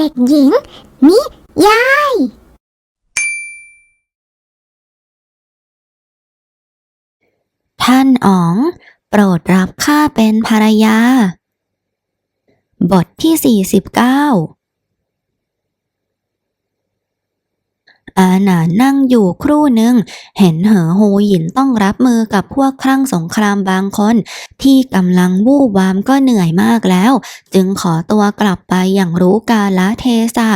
เด็กหญิง นิยาย ท่านอ๋อง โปรดรับข้าเป็นภรรยา บทที่ 49 อาหนานั่งอยู่ครู่หนึ่ง เห็นเหอโฮหยินต้องรับมือกับพวกครั่งสงครามบางคน ที่กำลังวู่วามก็เหนื่อยมากแล้ว จึงขอตัวกลับไปอย่างรู้กาลเทศะ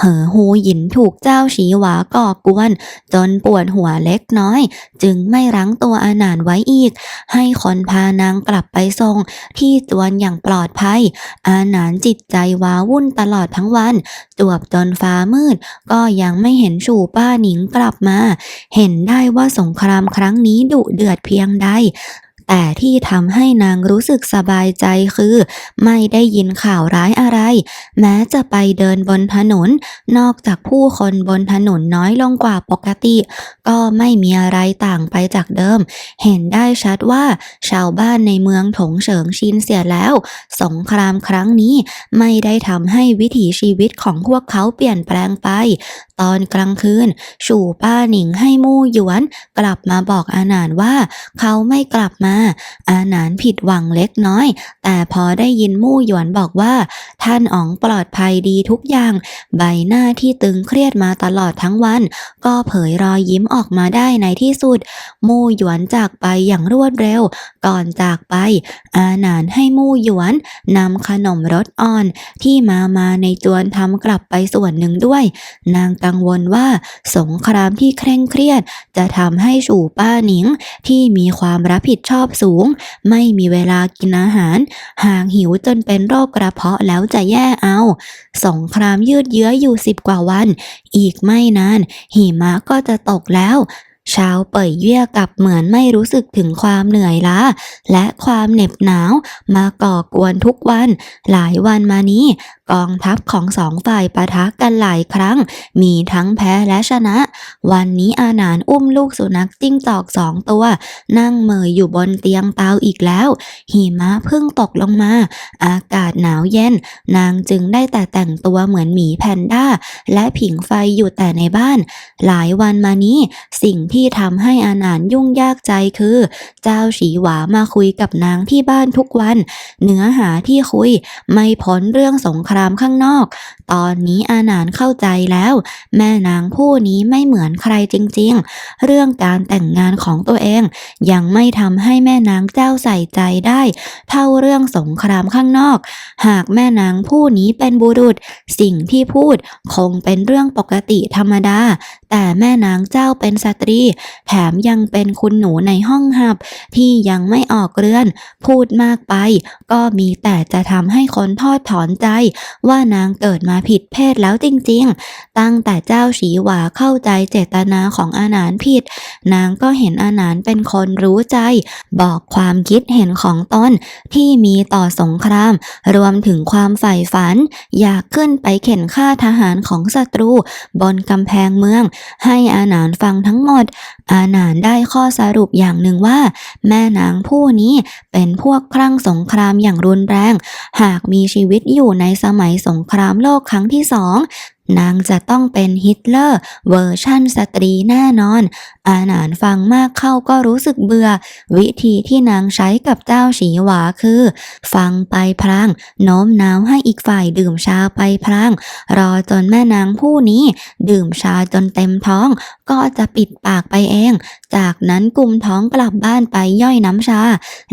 เหอหูหยินถูกเจ้าฉีหวาก่อกวน จนปวดหัวเล็กน้อย จึงไม่รั้งตัวอาหนานไว้อีก ให้คนพานางกลับไปส่งที่จวนอย่างปลอดภัย อาหนานจิตใจว้าวุ่นตลอดทั้งวัน จวบจนฟ้ามืด ก็ยังไม่เห็นชูป้าหนิงกลับมา เห็นได้ว่าสงครามครั้งนี้ดุเดือดเพียงใด แต่ที่ทำให้นางรู้สึกสบายใจคือ ไม่ได้ยินข่าวร้ายอะไร แม้จะไปเดินบนถนน นอกจากผู้คนบนถนนน้อยลงกว่าปกติ ก็ไม่มีอะไรต่างไปจากเดิม เห็นได้ชัดว่า ชาวบ้านในเมืองถงเฉิงชินเสียแล้ว สงครามครั้งนี้ไม่ได้ทำให้วิถีชีวิตของพวกเขาเปลี่ยนแปลงไป ตอนกลางคืน ชูป้าหนิงให้มู่หยวน กลับมาบอกอาหนานว่า เขาไม่กลับมา อาหนานผิดหวังเล็กน้อย แต่พอได้ยินมู่หยวนบอกว่า ท่านอ๋องปลอดภัยดีทุกอย่าง ใบหน้าที่ตึงเครียดมาตลอดทั้งวัน ก็เผยรอยยิ้มออกมาได้ในที่สุด มู่หยวนจากไปอย่างรวดเร็ว ก่อนจากไป อาหนานให้มู่หยวนนำขนมรสอ่อน ที่มามาในจวนทำกลับไปส่วนหนึ่งด้วย นางกงวลว่า สงครามที่เคร่งเครียด จะทำให้สู่ป้าหนิง ที่มีความรับผิดชอบสูง ไม่มีเวลากินอาหาร หากหิวจนเป็นโรคกระเพาะแล้วจะแย่เอา สงครามยืดเยื้ออยู่สิบกว่าวัน อีกไม่นาน หิมะก็จะตกแล้ว ชาวเป่ยเยี่ยกับเหมือนไม่รู้สึกถึงความเหนื่อยล้า และความเหน็บหนาวมาก่อกวนทุกวัน หลายวันมานี้ กองทัพของสองฝ่ายปะทะกันหลายครั้ง มีทั้งแพ้และชนะ วันนี้อาหนานอุ้มลูกสุนัขจิ้งจอกสองตัว นั่งเมยอยู่บนเตียงเตาอีกแล้ว หิมะเพิ่งตกลงมา อากาศหนาวเย็น นางจึงได้แต่แต่งตัวเหมือนหมีแพนด้า และผิงไฟอยู่แต่ในบ้าน หลายวันมานี้สิ่งที่ที่ทำให้อาหนานยุ่งยากใจคือ เจ้าฉีหวามาคุยกับนางที่บ้านทุกวัน เนื้อหาที่คุยไม่พ้นเรื่องสงครามข้างนอก ตอนนี้อาหนานเข้าใจแล้ว แม่นางผู้นี้ไม่เหมือนใครจริง ๆ เรื่องการแต่งงานของตัวเอง ยังไม่ทำให้แม่นางเจ้าใส่ใจได้ เท่าเรื่องสงครามข้างนอก หากแม่นางผู้นี้เป็นบุรุษ สิ่งที่พูดคงเป็นเรื่องปกติธรรมดา แต่แม่นางเจ้าเป็นสตรี แถมยังเป็นคุณหนูในห้องหับ ที่ยังไม่ออกเรือน พูดมากไป ก็มีแต่จะทำให้คนทอดถอนใจ ว่านางเกิดมาผิดเพศแล้วจริงๆ ตั้งแต่เจ้าฉีหวาเข้าใจเจตนาของอาหนานผิด นางก็เห็นอาหนานเป็นคนรู้ใจ บอกความคิดเห็นของตนที่มีต่อสงคราม รวมถึงความใฝ่ฝัน อยากขึ้นไปเข็นฆ่าทหารของศัตรู บนกำแพงเมืองให้อาหนานฟังทั้งหมด อาหนานได้ข้อสรุปอย่างหนึ่งว่า แม่นางผู้นี้เป็นพวกคลั่งสงครามอย่างรุนแรง หากมีชีวิตอยู่ในสมัยสงครามโลกครั้งที่สอง นางจะต้องเป็นฮิตเลอร์เวอร์ชั่นสตรีแน่นอน อาหนานฟังมากเข้าก็รู้สึกเบื่อ วิธีที่นางใช้กับเจ้าฉีหวาคือ ฟังไปพลางโน้มน้าวให้อีกฝ่ายดื่มชาไปพลาง รอจนแม่นางผู้นี้ ดื่มชาจนเต็มท้อง ก็จะปิดปากไปเอง จากนั้นกุมท้องกลับบ้านไปย่อยน้ำชา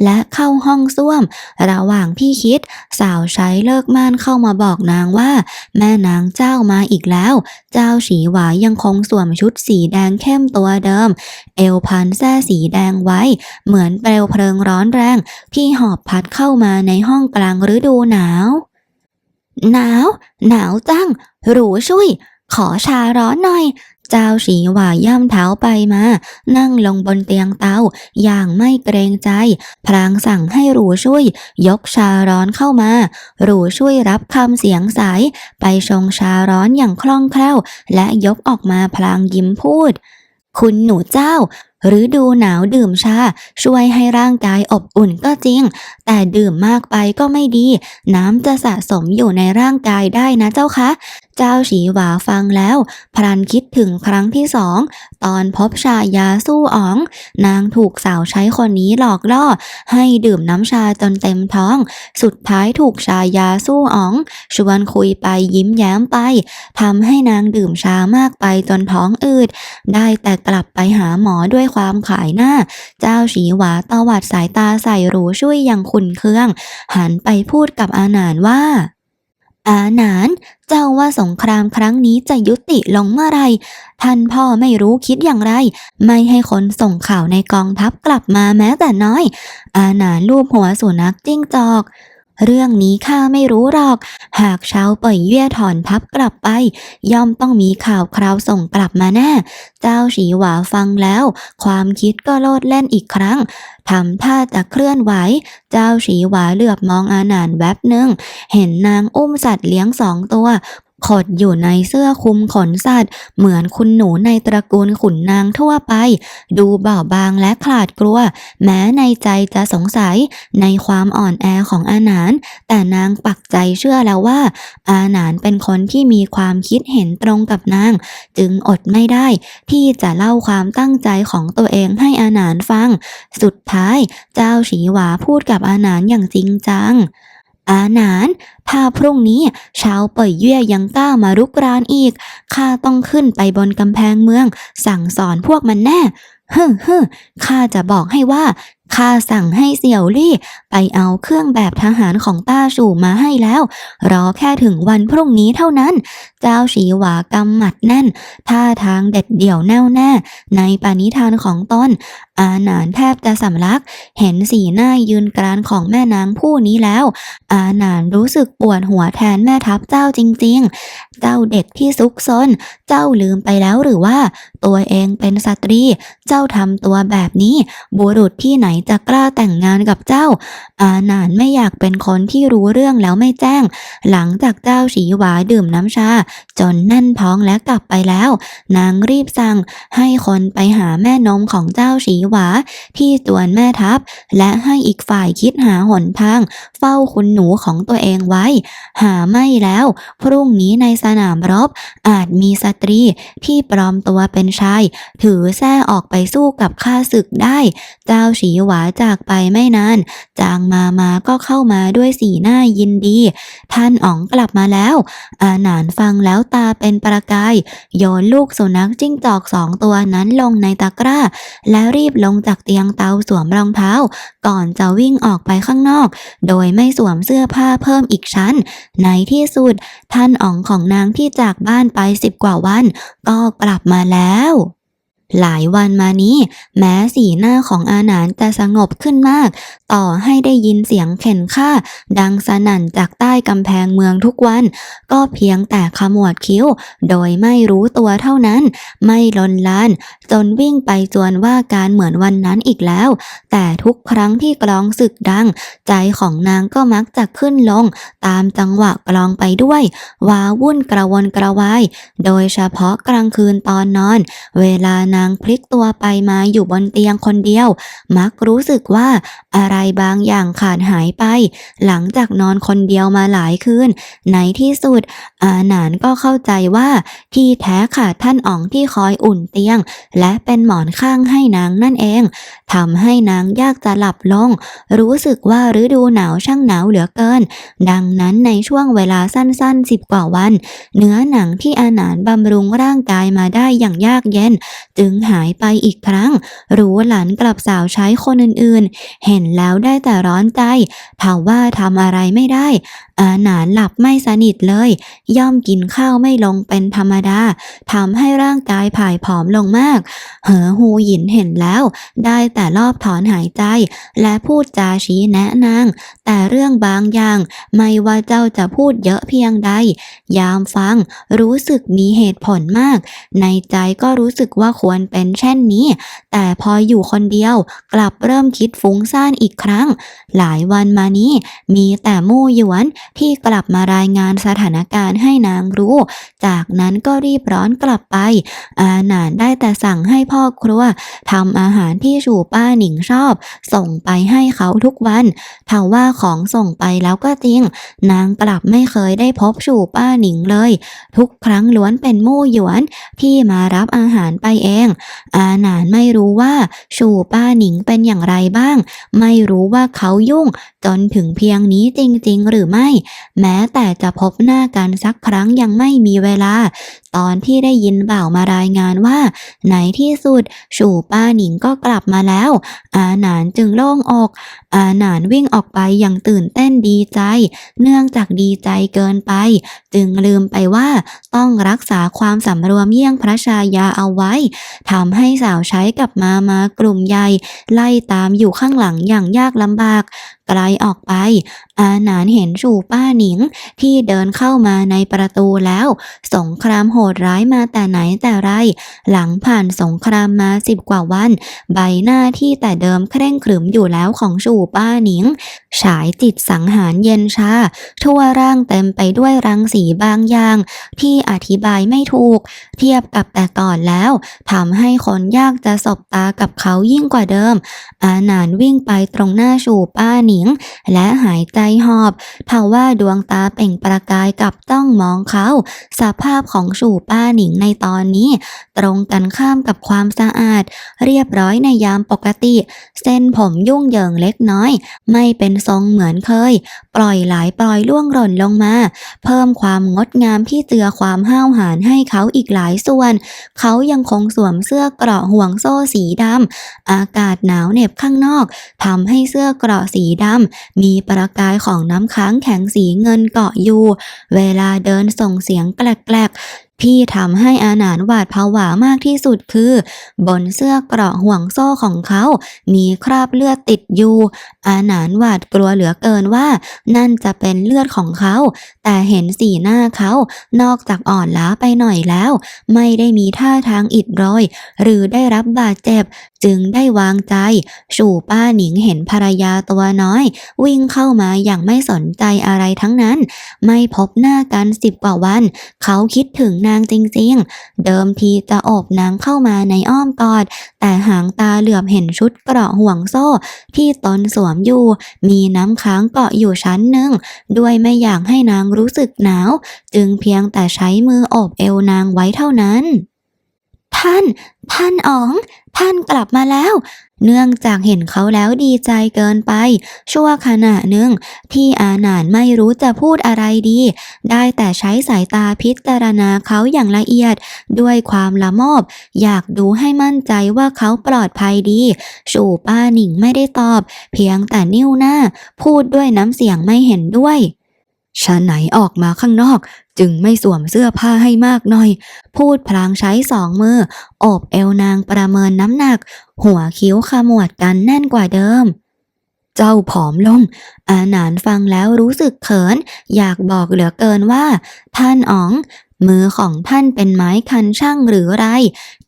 และเข้าห้องส้วม ระหว่างที่คิด สาวใช้เลิกม่านเข้ามาบอกนางว่า แม่นางเจ้ามาอีกแล้ว เจ้าฉีหวายังคงสวมชุดสีแดงเข้มตัวเดิม เอวพันแส้สีแดงไว้ เหมือนเปลวเพลิงร้อนแรงที่หอบพัดเข้ามาในห้องกลางฤดูหนาว หนาว หนาวจังหรูช่วย ขอชาร้อนหน่อย เจ้าสีหว่าย่ำเท้าไปมา นั่งลงบนเตียงเตา อย่างไม่เกรงใจ พลางสั่งให้หรูช่วย ยกชาร้อนเข้ามา หรูช่วยรับคำเสียงสาย ไปชงชาร้อนอย่างคล่องแคล่ว และยกออกมาพลางยิ้มพูด คุณหนูเจ้าฤดูหนาวดื่มชา ช่วยให้ร่างกายอบอุ่นก็จริง แต่ดื่มมากไปก็ไม่ดี น้ำจะสะสมอยู่ในร่างกายได้นะเจ้าคะ เจ้าฉีหวาฟังแล้ว พลันคิดถึงครั้งที่สอง ตอนพบชายาสู้อ๋อง นางถูกสาวใช้คนนี้หลอกล่อ ให้ดื่มน้ำชาจนเต็มท้อง สุดท้ายถูกชายาสู้อ๋อง ชวนคุยไปยิ้มแย้มไปทำให้นางดื่มชามากไปจนท้องอืด ได้แต่กลับไปหาหมอด้วยความขายหน้า เจ้าฉีหวาตวัดสายตาใส่หรูช่วยอย่างขุนเคือง หันไปพูดกับอาหนานว่า อาหนาน เจ้าว่าสงครามครั้งนี้จะยุติลงเมื่อไร ท่านพ่อไม่รู้คิดอย่างไร ไม่ให้คนส่งข่าวในกองทัพกลับมาแม้แต่น้อย อาหนานลูบหัวสุนัขจิ้งจอก เรื่องนี้ข้าไม่รู้หรอก หากชาวเป่ยเย่ถอนทัพกลับไป ย่อมต้องมีข่าวคราวส่งกลับมาแน่ เจ้าฉีหวาฟังแล้ว ความคิดก็โลดเล่นอีกครั้งทำท่าจะเคลื่อนไหว เจ้าฉีหวาเหลือบมองอาหนานแวบหนึ่ง เห็นนางอุ้มสัตว์เลี้ยงสองตัว ขดอยู่ในเสื้อคลุมขนสัตว์ เหมือนคุณหนูในตระกูลขุนนางทั่วไป ดูเบาบางและขลาดกลัว แม้ในใจจะสงสัยในความอ่อนแอของอาหนาน แต่นางปักใจเชื่อแล้วว่า อาหนานเป็นคนที่มีความคิดเห็นตรงกับนาง จึงอดไม่ได้ ที่จะเล่าความตั้งใจของตัวเองให้อาหนานฟัง สุดท้าย เจ้าฉีหวาพูดกับอาหนานอย่างจริงจัง อาหนานถ้าพรุ่งนี้ชาวเป่ยเย่ยยังกล้ามารุกรานอีก ข้าต้องขึ้นไปบนกำแพงเมือง สั่งสอนพวกมันแน่ เฮ้อเฮ้อข้าจะบอกให้ว่า ข้าสั่งให้เสี่ยวลี่ไปเอาเครื่องแบบทหารของต้าสู่มาให้แล้ว รอแค่ถึงวันพรุ่งนี้เท่านั้น เจ้าฉีหวากำหมัดแน่น ท่าทางเด็ดเดี่ยวแน่วแน่ ในปณิธานของตนอาหนานแทบจะสำลัก เห็นสีหน้ายืนกรานของแม่นางผู้นี้แล้ว อาหนานรู้สึกปวดหัวแทนแม่ทัพเจ้าจริง ๆ เจ้าเด็กที่ซุกซน เจ้าลืมไปแล้วหรือว่า ตัวเองเป็นสตรี เจ้าทำตัวแบบนี้บุรุษที่ไหนจะกล้าแต่งงานกับเจ้า อาหนานไม่อยากเป็นคนที่รู้เรื่องแล้วไม่แจ้ง หลังจากเจ้าฉีหวาดื่มน้ำชา จนแน่นท้องและกลับไปแล้ว นางรีบสั่งให้คนไปหาแม่นมของเจ้าฉีหวา ที่สวนแม่ทัพ และให้อีกฝ่ายคิดหาหนทาง เฝ้าคุณหนูของตัวเองไว้ หาไม่แล้ว พรุ่งนี้ในสนามรบ อาจมีสตรีที่ปลอมตัวเป็นชาย ถือแส้ออกไปสู้กับข้าศึกได้ เจ้าฉีหวาจากไปไม่นาน จางมามาก็เข้ามาด้วยสีหน้ายินดี ท่านอ๋องกลับมาแล้ว อาหนานฟังแล้วตาเป็นประกาย โยนลูกสุนัขจิ้งจอกสองตัวนั้นลงในตะกร้า แล้วรีบลงจากเตียงเตาสวมรองเท้า ก่อนจะวิ่งออกไปข้างนอก โดยไม่สวมเสื้อผ้าเพิ่มอีกชั้น ในที่สุด ท่านอ๋องของนางที่จากบ้านไปสิบกว่าวัน ก็กลับมาแล้ว หลายวันมานี้ แม้สีหน้าของอาหนานจะสงบขึ้นมาก ต่อให้ได้ยินเสียงเข็นฆ่า ดังสนั่นจากใต้กำแพงเมืองทุกวัน ก็เพียงแต่ขมวดคิ้ว โดยไม่รู้ตัวเท่านั้น ไม่ลนลาน จนวิ่งไปจวนว่าการเหมือนวันนั้นอีกแล้ว แต่ทุกครั้งที่กลองศึกดัง ใจของนางก็มักจะขึ้นลง ตามจังหวะกลองไปด้วยวาวุ่นกระวนกระวาย โดยเฉพาะกลางคืนตอนนอน เวลานางพลิกตัวไปมาอยู่บนเตียงคนเดียว มักรู้สึกว่าอะไรบางอย่างขาดหายไป หลังจากนอนคนเดียวมาหลายคืนในที่สุด อาหนานก็เข้าใจว่าที่แท้ขาดท่านอ๋องที่คอยอุ่นเตียง และเป็นหมอนข้างให้นางนั่นเองทำให้นางยากจะหลับลง รู้สึกว่าฤดูหนาวช่างหนาวเหลือเกิน ดังนั้นในช่วงเวลาสั้นๆสิบกว่าวัน เนื้อหนังที่อาหนานบำรุงร่างกายมาได้อย่างยากเย็น จึงหายไปอีกครั้ง รู้หลานกลับสาวใช้คนอื่นๆ เห็นแล้วได้แต่ร้อนใจถาว่าทำอะไรไม่ได้ อาหนานหลับไม่สนิทเลย ย่อมกินข้าวไม่ลงเป็นธรรมดาทำให้ร่างกายผายผอมลงมาก เหอฮูหยินเห็นแล้ว ได้แต่รอบถอนหายใจ และพูดจาชี้แนะนาง แต่เรื่องบางอย่าง ไม่ว่าเจ้าจะพูดเยอะเพียงใด ยามฟัง รู้สึกมีเหตุผลมาก ในใจก็รู้สึกว่าควรเป็นเช่นนี้ แต่พออยู่คนเดียว กลับเริ่มคิดฟุ้งซ่านอีกครั้ง หลายวันมานี้ มีแต่มู่หยวนที่กลับมารายงานสถานการณ์ให้นางรู้ จากนั้นก็รีบร้อนกลับไป อาหนานได้แต่สั่งให้พ่อครัวทำอาหารที่ชูป้าหนิงชอบ ส่งไปให้เขาทุกวันเทว่าของส่งไปแล้วก็จริง นางกลับไม่เคยได้พบชูป้าหนิงเลย ทุกครั้งล้วนเป็นมู่หยวนที่มารับอาหารไปเอง อาหนานไม่รู้ว่าชูป้าหนิงเป็นอย่างไรบ้าง ไม่รู้ว่าเขายุ่ง จนถึงเพียงนี้จริงๆ หรือไม่แม้แต่จะพบหน้ากันสักครั้งยังไม่มีเวลา ตอนที่ได้ยินบ่าวมารายงานว่า ในที่สุดชูป้าหนิงก็กลับมาแล้ว อาหนานจึงโล่งอก อาหนานวิ่งออกไปอย่างตื่นเต้นดีใจ เนื่องจากดีใจเกินไป จึงลืมไปว่าต้องรักษาความสำรวมเยี่ยงพระชายาเอาไว้ทำให้สาวใช้กับมามากลุ่มใหญ่ ไล่ตามอยู่ข้างหลังอย่างยากลำบาก ไกลออกไป อาหนานเห็นชูป้าหนิงที่เดินเข้ามาในประตูแล้ว สงครามโหดร้ายมาแต่ไหนแต่ไร หลังผ่านสงครามมาสิบกว่าวัน ใบหน้าที่แต่เดิมเคร่งขรึมอยู่แล้วของชูป้าหนิง ฉายจิตสังหารเย็นชา ทั่วร่างเต็มไปด้วยรังสีบางอย่าง ที่อธิบายไม่ถูก เทียบกับแต่ก่อนแล้วทำให้คนยากจะสบตากับเขายิ่งกว่าเดิม อาหนานวิ่งไปตรงหน้าชูป้าหนิงและหายใจหอบทว่าดวงตาเปล่งประกายกับต้องมองเขา สภาพของชูป้าหนิงในตอนนี้ ตรงกันข้ามกับความสะอาด เรียบร้อยในยามปกติ เส้นผมยุ่งเหยิงเล็กน้อย ไม่เป็นทรงเหมือนเคย ปล่อยหลายปล่อยล่วงหล่นลงมา เพิ่มความงดงามที่เจือความห้าวหาญให้เขาอีกหลายส่วน เขายังคงสวมเสื้อเกราะห่วงโซ่สีดำอากาศหนาวเหน็บข้างนอกทำให้เสื้อเกราะสีดำ มีประกายของน้ำค้างแข็งสีเงินเกาะอยู่ เวลาเดินส่งเสียงแกลกๆ ที่ทำให้อาหนานหวาดผวามากที่สุดคือ บนเสื้อเกราะห่วงโซ่ของเขา มีคราบเลือดติดอยู่ อาหนานหวาดกลัวเหลือเกินว่า นั่นจะเป็นเลือดของเขา แต่เห็นสีหน้าเขา นอกจากอ่อนล้าไปหน่อยแล้ว ไม่ได้มีท่าทางอิดโรย หรือได้รับบาดเจ็บ จึงได้วางใจชูป้าหนิงเห็นภรรยาตัวน้อย วิ่งเข้ามาอย่างไม่สนใจอะไรทั้งนั้น ไม่พบหน้ากันสิบกว่าวัน เขาคิดถึงนางจริงๆ เดิมทีจะโอบนางเข้ามาในอ้อมกอด แต่หางตาเหลือบเห็นชุดเกราะห่วงโซ่ ที่ตนสวมอยู่ มีน้ำค้างเกาะอยู่ชั้นหนึ่ง ด้วยไม่อยากให้นางรู้สึกหนาว จึงเพียงแต่ใช้มือโอบเอวนางไว้เท่านั้น ท่าน ท่านอ๋อง ท่านกลับมาแล้ว เนื่องจากเห็นเขาแล้วดีใจเกินไป ชั่วขณะหนึ่ง ที่อาหนานไม่รู้จะพูดอะไรดี ได้แต่ใช้สายตาพิจารณาเขาอย่างละเอียด ด้วยความละโมบอยากดูให้มั่นใจว่าเขาปลอดภัยดีชูป้าหนิงไม่ได้ตอบ เพียงแต่นิ้วหน้า พูดด้วยน้ำเสียงไม่เห็นด้วย ฉันไหนออกมาข้างนอก จึงไม่สวมเสื้อผ้าให้มากหน่อย พูดพลางใช้สองมือโอบเอวนางประเมินน้ำหนัก หัวคิ้วขมวดกันแน่นกว่าเดิม เจ้าผอมลง อาหนานฟังแล้วรู้สึกเขิน อยากบอกเหลือเกินว่า ท่านอ๋อง มือของท่านเป็นไม้คันช่างหรือไร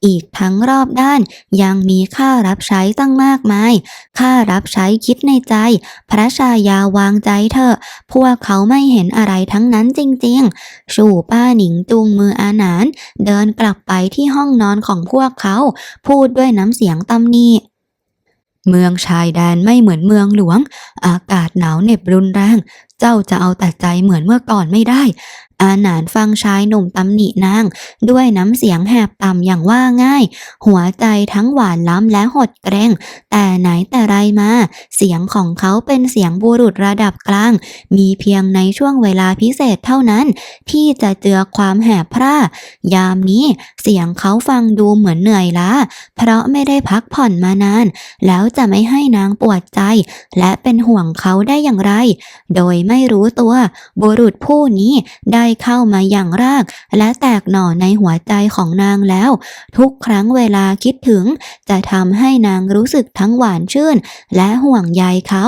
อีกทั้งรอบด้านยังมีค่ารับใช้ตั้งมากมาย ค่ารับใช้คิดในใจ พระชายาวางใจเถอะ พวกเขาไม่เห็นอะไรทั้งนั้นจริงๆชูป้าหนิงจูงมืออาหนาน เดินกลับไปที่ห้องนอนของพวกเขา พูดด้วยน้ำเสียงตำหนิเมืองชายแดนไม่เหมือนเมืองหลวง อากาศหนาวเหน็บรุนแรง เจ้าจะเอาแต่ใจเหมือนเมื่อก่อนไม่ได้ อาหนานฟังชายหนุ่มตำหนินาง ด้วยน้ำเสียงแหบต่ำอย่างว่าง่าย หัวใจทั้งหวานล้ำและหดเกรง แต่ไหนแต่ไรมา เสียงของเขาเป็นเสียงบุรุษระดับกลาง มีเพียงในช่วงเวลาพิเศษเท่านั้น ที่จะเจือความแหบพร่ายามนี้เสียงเขาฟังดูเหมือนเหนื่อยล้า เพราะไม่ได้พักผ่อนมานาน แล้วจะไม่ให้นางปวดใจ และเป็นห่วงเขาได้อย่างไร โดยไม่รู้ตัว บุรุษผู้นี้ได้เข้ามาอย่างราก และแตกหน่อในหัวใจของนางแล้ว ทุกครั้งเวลาคิดถึง จะทำให้นางรู้สึกทั้งหวานชื่น และห่วงใยเขา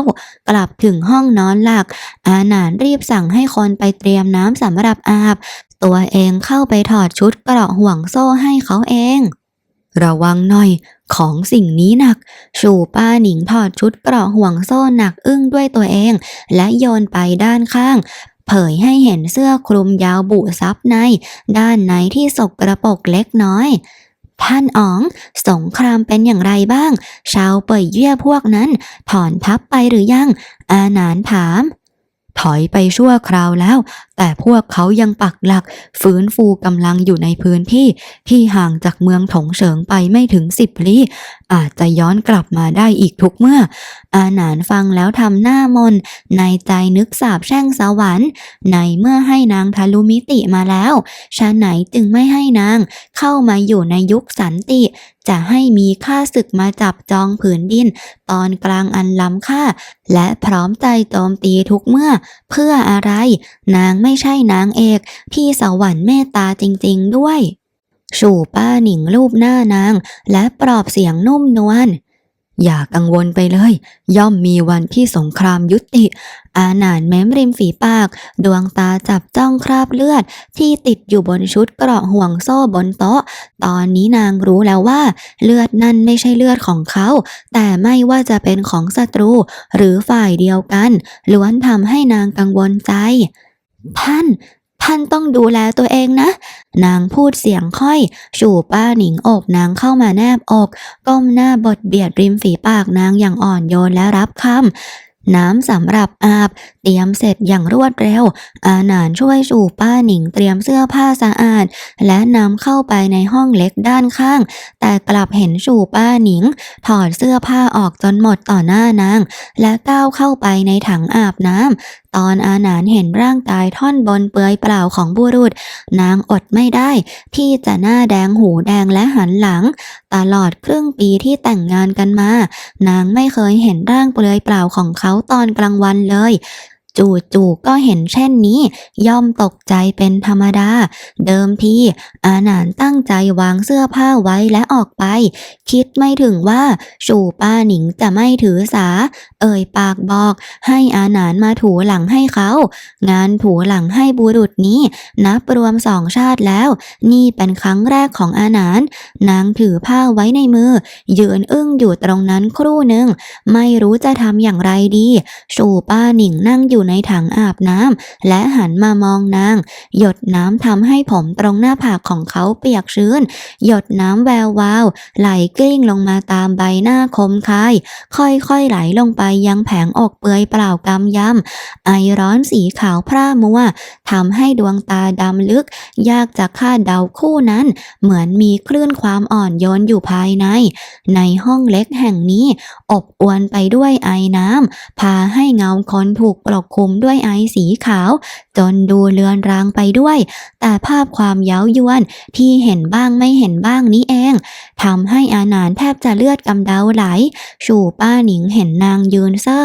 กลับถึงห้องนอนหลัก อาหนานรีบสั่งให้คนไปเตรียมน้ำสำหรับอาบ ตัวเองเข้าไปถอดชุดเกราะห่วงโซ่ให้เขาเอง ระวังหน่อยของสิ่งนี้หนัก ชูป้าหนิงถอดชุดเกราะห่วงโซ่หนักอึ้งด้วยตัวเอง และโยนไปด้านข้าง เผยให้เห็นเสื้อคลุมยาวบุซับใน ด้านในที่สกระปกเล็กน้อย ท่านอ๋อง สงครามเป็นอย่างไรบ้าง ชาวเป่ยเยี่ยพวกนั้น ถอนทับไปหรือยัง อาหนานถาม ถอยไปชั่วคราวแล้ว แต่พวกเขายังปักหลักฟื้นฟูกำลังอยู่ในพื้นที่ที่ห่างจากเมืองถงเฉิงไปไม่ถึงสิบลี้อาจจะย้อนกลับมาได้อีกทุกเมื่อ อาหนานฟังแล้วทำหน้ามน ในใจนึกสาบแช่งสวรรค์ ในเมื่อให้นางทะลุมิติมาแล้วชาไหนจึงไม่ให้นางเข้ามาอยู่ในยุคสันติจะให้มีข้าศึกมาจับจองผืนดิน ตอนกลางอันล้ำค่า และพร้อมใจโจมตีทุกเมื่อ เพื่ออะไร นางไม่ใช่นางเอกที่สวรรค์เมตตาจริงๆด้วย สู่ป้าหนิงรูปหน้านาง และปลอบเสียงนุ่มนวล อย่ากังวลไปเลย ย่อมมีวันที่สงครามยุติ อาหนานแม้มริมฝีปาก ดวงตาจับจ้องคราบเลือด ที่ติดอยู่บนชุดเกราะห่วงโซ่บนโต๊ะ ตอนนี้นางรู้แล้วว่า เลือดนั่นไม่ใช่เลือดของเขา แต่ไม่ว่าจะเป็นของศัตรู หรือฝ่ายเดียวกัน ล้วนทำให้นางกังวลใจ ท่าน ท่านต้องดูแลตัวเองนะ นางพูดเสียงค่อย ชูป้าหนิงอบนางเข้ามาแนบอก ก้มหน้าบดเบียดริมฝีปากนางอย่างอ่อนโยนและรับคำ น้ำสำหรับอาบ เตรียมเสร็จอย่างรวดเร็ว อาหนานช่วยชูป้าหนิงเตรียมเสื้อผ้าสะอาด และนำเข้าไปในห้องเล็กด้านข้าง แต่กลับเห็นชูป้าหนิง ถอดเสื้อผ้าออกจนหมดต่อหน้านาง และก้าวเข้าไปในถังอาบน้ำตอนอาหนานเห็นร่างกายท่อนบนเปลือยเปล่าของบุรุษ นางอดไม่ได้ ที่จะหน้าแดงหูแดงและหันหลัง ตลอดครึ่งปีที่แต่งงานกันมา นางไม่เคยเห็นร่างเปลือยเปล่าของเขาตอนกลางวันเลย จู่ๆก็เห็นเช่นนี้ ย่อมตกใจเป็นธรรมดา เดิมทีอาหนานตั้งใจวางเสื้อผ้าไว้และออกไป คิดไม่ถึงว่าชูป้าหนิงจะไม่ถือสา เอ่ยปากบอกให้อาหนานมาถูหลังให้เขา งานถูหลังให้บุรุษนี้ นับรวมสองชาติแล้ว นี่เป็นครั้งแรกของอาหนาน นางถือผ้าไว้ในมือ ยืนอึ้งอยู่ตรงนั้นครู่หนึ่ง ไม่รู้จะทำอย่างไรดีชูป้าหนิงนั่งอยู่ในถังอาบน้ำและหันมามองนาง หยดน้ำทำให้ผมตรงหน้าผากของเขาเปียกชื้น หยดน้ำแวววาว ไหลกลิ้งลงมาตามใบหน้าคมคาย ค่อยๆไหลลงไปยังแผงอกเปือยเปล่ากำยำไอร้อนสีขาวพร่ามัวทำให้ดวงตาดำลึก ยากจะคาดเดาคู่นั้น เหมือนมีคลื่นความอ่อนโยนอยู่ภายใน ในห้องเล็กแห่งนี้ อบอวนไปด้วยไอน้ำพาให้เงาคนถูกปลกคลุมด้วยไอสีขาว จนดูเลือนรางไปด้วย แต่ภาพความเย้ายวนที่เห็นบ้างไม่เห็นบ้างนี้เองทำให้อานานแทบจะเลือดกำเดาไหล ชูป้าหนิงเห็นนางยืนเซ่อ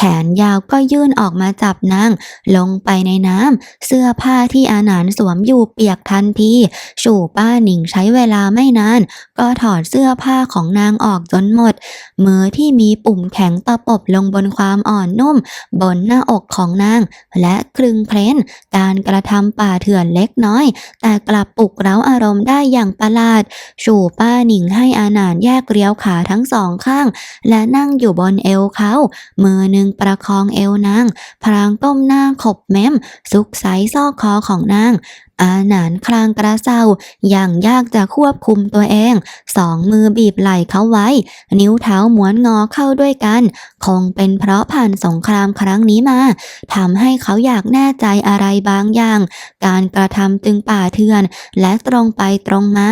แขนยาวก็ยื่นออกมาจับนางลงไปในน้ำเสื้อผ้าที่อาหนานสวมอยู่เปียกทันทีชูป้าหนิงใช้เวลาไม่นาน ก็ถอดเสื้อผ้าของนางออกจนหมด มือที่มีปุ่มแข็งตะปบลงบนความอ่อนนุ่ม บนหน้าอกของนาง และคลึงเพลนการกระทำป่าเถื่อนเล็กน้อย แต่กลับปลุกเร้าอารมณ์ได้อย่างประหลาด ชูป้าหนิงให้อาหนานแยกเรียวขาทั้งสองข้าง และนั่งอยู่บนเอวเขามือหนึ่งประคองเอวนางพรางก้มหน้าขบแม้ม ซุกไซซอกคอของนาง อาหนานคลางกระเซาอย่างยากจะควบคุมตัวเอง สองมือบีบไหล่เขาไว้ นิ้วเท้าหมวนงอเข้าด้วยกัน คงเป็นเพราะผ่านสงครามครั้งนี้มาทำให้เขาอยากแน่ใจอะไรบางอย่าง การกระทำจึงป่าเถื่อน และตรงไปตรงมา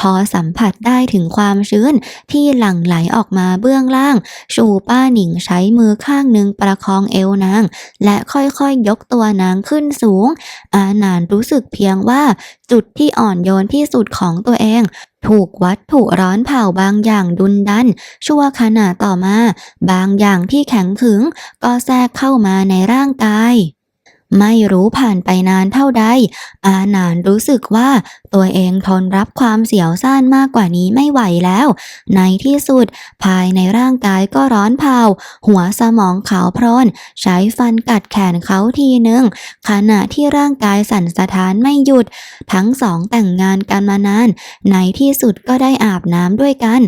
พอสัมผัสได้ถึงความชื้น ที่หลั่งไหลออกมาเบื้องล่าง ชูป้าหนิงใช้มือข้างหนึ่งประคองเอวนาง และค่อยๆยกตัวนางขึ้นสูง อาหนานรู้สึกเพียงว่า จุดที่อ่อนโยนที่สุดของตัวเอง ถูกวัตถุร้อนเผาบางอย่างดุนดัน ชั่วขณะต่อมา บางอย่างที่แข็งขึง ก็แทรกเข้ามาในร่างกาย ไม่รู้ผ่านไปนานเท่าใด อาหนานรู้สึกว่าตัวเองทนรับความเสียวซ่านมากกว่านี้ไม่ไหวแล้ว ในที่สุด ภายในร่างกายก็ร้อนเผา หัวสมองขาวพลนใช้ฟันกัดแขนเขาทีหนึ่ง ขณะที่ร่างกายสั่นสะท้านไม่หยุด ทั้งสองแต่งงานกันมานาน ในที่สุดก็ได้อาบน้ำด้วยกัน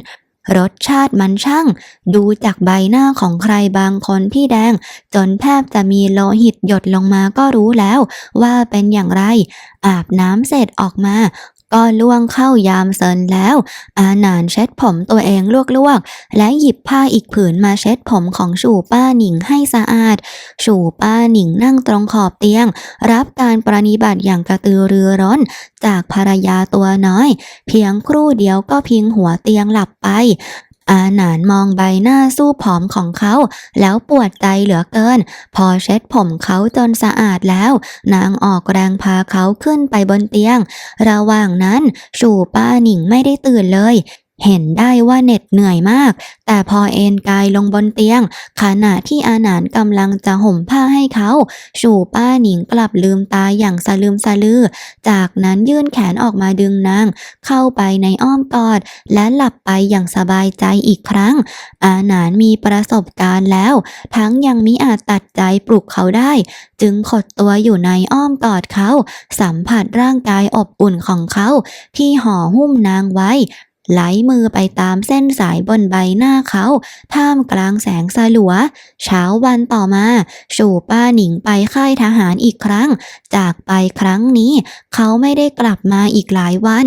รสชาติมันช่าง ดูจากใบหน้าของใครบางคนที่แดง จนแทบจะมีโลหิตหยดลงมาก็รู้แล้ว ว่าเป็นอย่างไร อาบน้ำเสร็จออกมา ก็ล่วงเข้ายามเซินแล้ว อาหนานเช็ดผมตัวเองลวกๆ และหยิบผ้าอีกผืนมาเช็ดผมของชูป้าหนิงให้สะอาด ชูป้าหนิงนั่งตรงขอบเตียง รับการปรนิบัติอย่างกระตือรือร้น จากภรรยาตัวน้อย เพียงครู่เดียวก็พิงหัวเตียงหลับไป อาหนานมองใบหน้าสู้ผอมของเขา แล้วปวดใจเหลือเกิน พอเช็ดผมเขาจนสะอาดแล้ว นางออกแรงพาเขาขึ้นไปบนเตียง ระหว่างนั้น ชูป้าหนิงไม่ได้ตื่นเลย เห็นได้ว่าเหน็ดเหนื่อยมาก แต่พอเอนกายลงบนเตียง ขณะที่อาหนานกำลังจะห่มผ้าให้เขาชูป้าหนิงกลับลืมตาอย่างสะลืมสะลือ จากนั้นยื่นแขนออกมาดึงนาง เข้าไปในอ้อมกอด และหลับไปอย่างสบายใจอีกครั้ง อาหนานมีประสบการณ์แล้ว ทั้งยังมิอาจตัดใจปลุกเขาได้ จึงขดตัวอยู่ในอ้อมกอดเขา สัมผัสร่างกายอบอุ่นของเขา ที่ห่อหุ้มนางไว้ ไหลมือไปตามเส้นสายบนใบหน้าเขา ท่ามกลางแสงสลัว เช้าวันต่อมาชูป้าหนิงไปค่ายทหารอีกครั้ง จากไปครั้งนี้ เขาไม่ได้กลับมาอีกหลายวัน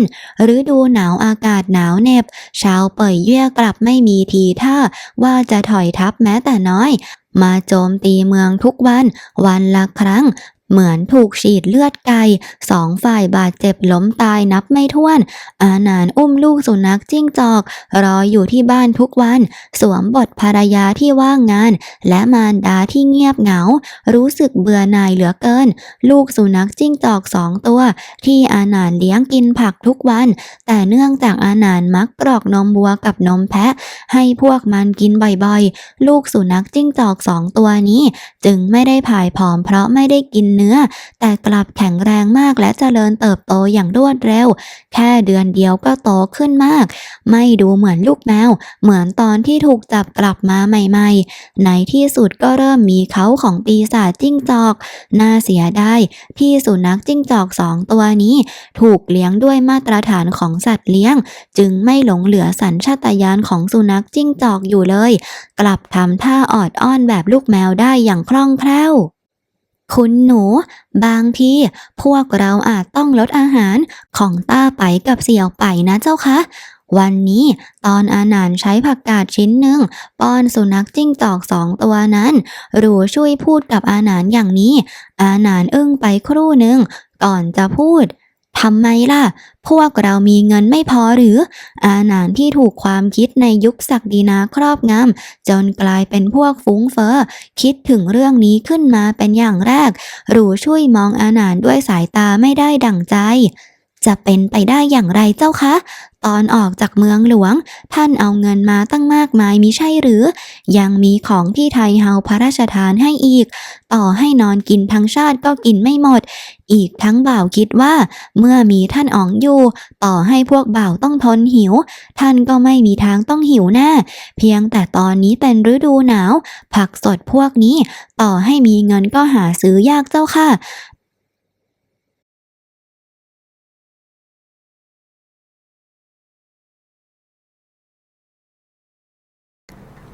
ฤดูหนาวอากาศหนาวเหน็บ ชาวเป่ยเย่ยกลับไม่มีทีท่า ว่าจะถอยทัพแม้แต่น้อยมาโจมตีเมืองทุกวัน วันละครั้ง เหมือนถูกฉีดเลือดไก่สองฝ่ายบาดเจ็บล้มตายนับไม่ถ้วน อานานอุ้มลูกสุนัขจิ้งจอก รออยู่ที่บ้านทุกวัน สวมบทภรรยาที่ว่างงาน และมารดาที่เงียบเหงา รู้สึกเบื่อหน่ายเหลือเกิน ลูกสุนัขจิ้งจอกสองตัว ที่อานานเลี้ยงกินผักทุกวัน แต่เนื่องจากอานานมักกรอกนมวัวกับนมแพะ ให้พวกมันกินบ่อยๆ ลูกสุนัขจิ้งจอกสองตัวนี้ จึงไม่ได้ผายผอมเพราะไม่ได้กินเนื้อแต่กลับแข็งแรงมากและเจริญเติบโตอย่างรวดเร็ว แค่เดือนเดียวก็โตขึ้นมาก ไม่ดูเหมือนลูกแมว เหมือนตอนที่ถูกจับกลับมาใหม่ๆ ในที่สุดก็เริ่มมีเขาของปีศาจจิ้งจอก น่าเสียดายที่สุนัขจิ้งจอกสองตัวนี้ ถูกเลี้ยงด้วยมาตรฐานของสัตว์เลี้ยง จึงไม่หลงเหลือสัญชาตญาณของสุนัขจิ้งจอกอยู่เลย กลับทำท่าออดอ้อนแบบลูกแมวได้อย่างคล่องแคล่ว คุณหนู บางทีพวกเราอาจต้องลดอาหารของต้าไปกับเสี่ยวไปนะเจ้าคะ วันนี้ตอนอาหนานใช้ผักกาดชิ้นหนึ่งป้อนสุนัขจิ้งจอกสองตัวนั้น หรูช่วยพูดกับอาหนานอย่างนี้ อาหนานอึ้งไปครู่หนึ่งก่อนจะพูด ทำไมล่ะ พวกเรามีเงินไม่พอหรือ อาหนานที่ถูกความคิดในยุคศักดินาครอบงำจนกลายเป็นพวกฟุ้งเฟ้อคิดถึงเรื่องนี้ขึ้นมาเป็นอย่างแรก หรูช่วยมองอาหนานด้วยสายตาไม่ได้ดั่งใจ จะเป็นไปได้อย่างไรเจ้าคะ ตอนออกจากเมืองหลวง ท่านเอาเงินมาตั้งมากมายมิใช่หรือ ยังมีของที่ไทยเฮาพระราชทานให้อีก ต่อให้นอนกินทั้งชาติก็กินไม่หมด อีกทั้งบ่าวคิดว่า เมื่อมีท่านอ๋องอยู่ ต่อให้พวกบ่าวต้องทนหิว ท่านก็ไม่มีทางต้องหิวแน่เพียงแต่ตอนนี้เป็นฤดูหนาว ผักสดพวกนี้ ต่อให้มีเงินก็หาซื้อยากเจ้าค่ะ